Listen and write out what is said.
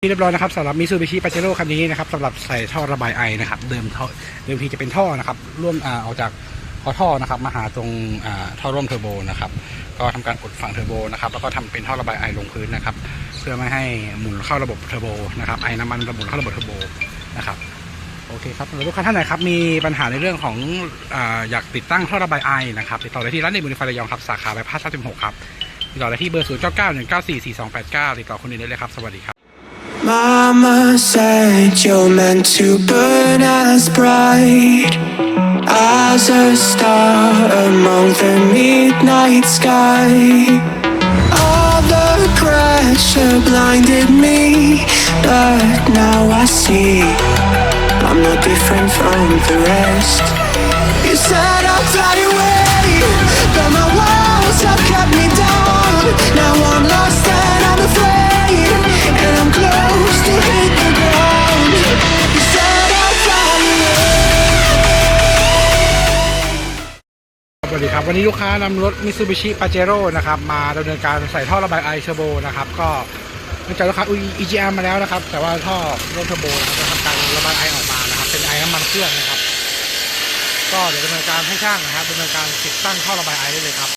ที่เรียบร้อยนะครับสำหรับมิซูบิชิปาเจโร่คันนี้นะครับสำหรับใส่ท่อระบายไอนะครับเดิมท่อเดิมทีจะเป็นท่อนะครับร่วมอ่าออกจากคอท่อนะครับมาหาตรงท่อร่วมเทอร์โบนะครับก็ทำการกดฝั่งเทอร์โบนะครับแล้วก็ทำเป็นท่อระบายไอลงพื้นนะครับเพื่อไม่ให้หมุนเข้าระบบเทอร์โบนะครับไอน้ำมันหมุนเข้าระบบเทอร์โบนะครับโอเคครับลูกค้าท่านไหนครับมีปัญหาในเรื่องของออยากติดตั้งท่อระบายไอนะครับติดต่อได้ที่ร้านเดบุนิฟายระยองครับสาขาบายพาส36ครับติดต่อได้ที่เบอร์0 9 9 1 9 4 4 2 8 9ติดต่อคนอื่นได้เลยครับสวัสดีครับ Mama said you're meant to burn as bright as a star among the midnight sky. All the pressure blinded me, but now I see I'm no different from the rest. You said I'd fly away, วัสดีครับ วันนี้ลูกค้านำรถ Mitsubishi Pajero นะครับมาดำเนินการใส่ท่อระบายไอเทอร์โบนะครับก็เนื่องจากลูกค้า EGM มาแล้วนะครับ แต่ว่าท่อรถเทอร์โบนะครับจะทำการระบายไอออกมานะครับเป็นไอน้ำมันเครื่องนะครับ ก็เดี๋ยวดำเนินการให้ช่างนะครับดำเนินการติดตั้งท่อระบายไอได้เลยครับ